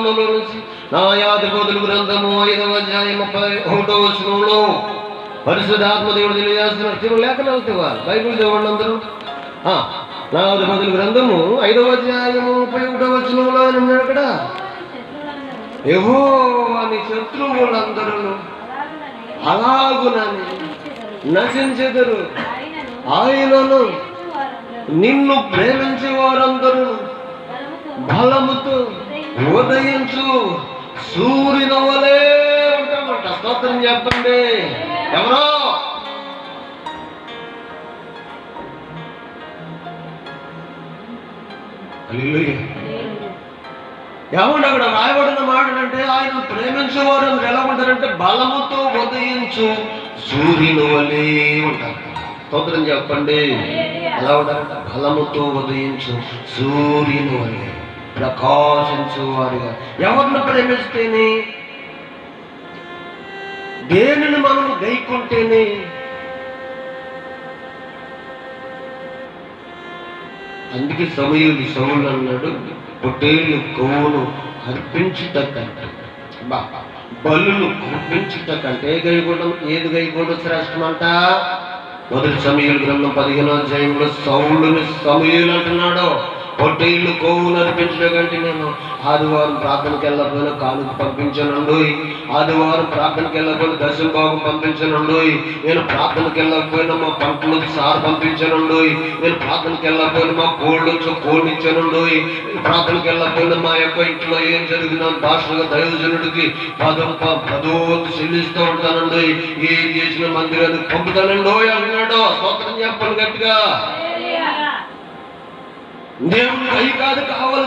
గ్రంథములో నుంచి నా గ్రంథము ఐదవ అధ్యాయం ముప్పై ఒకటో వచనంలో పరిశుద్ధాత్మ దేవుడు తెలియజేస్తున్నారు చివరి లేఖలు అవుతావా బైబిల్ చదవండి అందరూ. ఆ, నా యాదిపోతుల గ్రంథము ఐదవ అధ్యాయము ముప్పై ఒకటో వచనంలో ఆయన ఉన్నాడు అక్కడ. ఏహో అని శత్రువులందరూ అలాగునని నశించెదరు. ఆయనను నిన్ను ప్రేమించే వారందరూ బలముతో ఉదయించు సూర్యుని వలే ఉంటామంట స్తోత్రం చెప్పండి. ఎవరో? హల్లెలూయా. ఏమంటే అక్కడ రాయబడిన మాట అంటే ఆయన ప్రేమించేవారు అందరూ ఎలా ఉంటారంటే బలముతో ఉదయించు సూర్యుని వలే ఉంటారు. స్తోత్రం చెప్పండి. ఎలా ఉంటారంటే? బలముతో ఉదయించు సూర్యుని వలే. ప్రకాశించు వారిగా. ఎవరిని ప్రేమిస్తేనే? దేనిని మనం గైకుంటేనే? అందుకే సమయులు సౌలు అన్నాడు పొట్టేలు కొవ్వును అర్పించుట కంటే బా బలులు అర్పించుట కంటే గైకోవడం ఏది గైకోవడం శ్రేష్టమంట మొదటి సమయులు గ్రంథం పదిహేను అధ్యాయంలో సౌలుని సమయులు అంటున్నాడు. పొట్టేళ్ళు కోవులు అనిపించిన కంటే నేను. ఆదివారం ప్రార్థనకి వెళ్ళకపోయినా కాలుకి పంపించనుండు ఆదివారం ప్రార్థనకి వెళ్ళకపోయినా దర్శన బాబు పంపించనుండు నేను ప్రార్థనకి వెళ్ళకపోయినా మా పంటలు సార్ పంపించనుండు నేను ప్రార్థనకి వెళ్ళకపోయినా మా కోళ్ళు కోళ్ళు ఇచ్చానుండు ప్రార్థనకి వెళ్ళకపోయినా మా యొక్క ఇంట్లో ఏం జరిగినా భాషగా దయోజనుడికి పదం ప- పదోత్తు చెల్లిస్తూ ఉంటానండి ఏం చేసిన మందిరానికి పంపుతానండి అంటున్నాడు. స్తోత్రం చెప్పండి గట్టిగా. మేము కై కాదు కావాలి